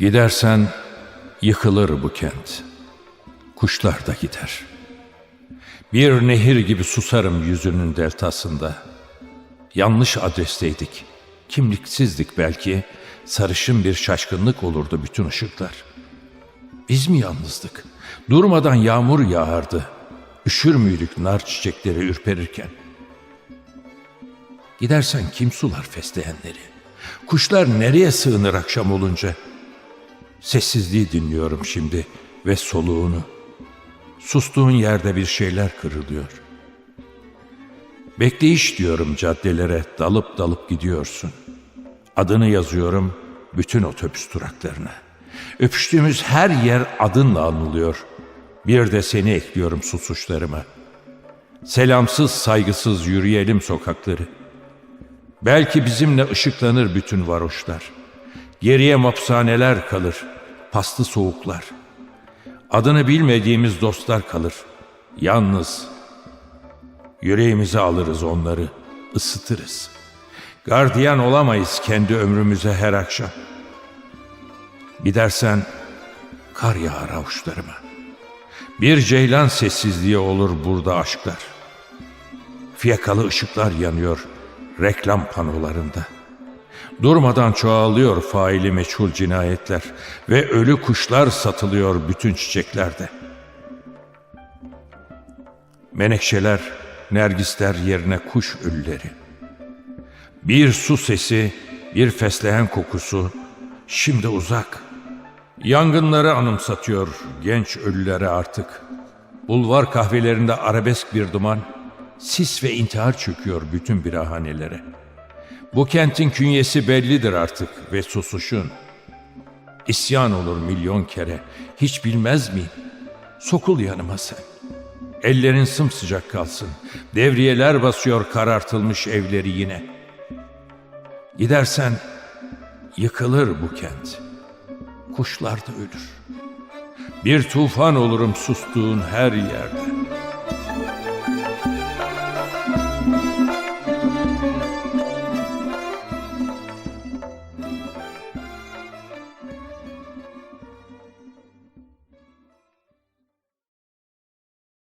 Gidersen yıkılır bu kent. Kuşlar da gider. Bir nehir gibi susarım yüzünün deltasında. Yanlış adresteydik. Kimliksizdik belki. Sarışın bir şaşkınlık olurdu bütün ışıklar. Biz mi yalnızdık? Durmadan yağmur yağardı. Üşür müydük nar çiçekleri ürperirken? Gidersen kim sular fesleğenleri? Kuşlar nereye sığınır akşam olunca? Sessizliği dinliyorum şimdi ve soluğunu. Sustuğun yerde bir şeyler kırılıyor. Bekleyiş diyorum caddelere dalıp dalıp gidiyorsun. Adını yazıyorum bütün otobüs duraklarına. Öpüştüğümüz her yer adınla anılıyor. Bir de seni ekliyorum susuşlarıma. Selamsız saygısız yürüyelim sokakları. Belki bizimle ışıklanır bütün varoşlar. Geriye mapsaneler kalır, paslı soğuklar. Adını bilmediğimiz dostlar kalır. Yalnız yüreğimize alırız onları, ısıtırız. Gardiyan olamayız kendi ömrümüze her akşam. Gidersen kar yağar avuçlarıma. Bir ceylan sessizliği olur burada aşklar. Fiyakalı ışıklar yanıyor reklam panolarında. Durmadan çoğalıyor faili meçhul cinayetler ve ölü kuşlar satılıyor bütün çiçeklerde. Menekşeler, nergisler yerine kuş ölüleri. Bir su sesi, bir fesleğen kokusu, şimdi uzak. Yangınları anımsatıyor genç ölülere artık. Bulvar kahvelerinde arabesk bir duman, sis ve intihar çöküyor bütün birahanelere. Bu kentin künyesi bellidir artık ve susuşun. İsyan olur milyon kere, hiç bilmez miyim? Sokul yanıma sen. Ellerin sımsıcak kalsın. Devriyeler basıyor karartılmış evleri yine. Gidersen yıkılır bu kent. Kuşlar da ölür. Bir tufan olurum sustuğun her yerde.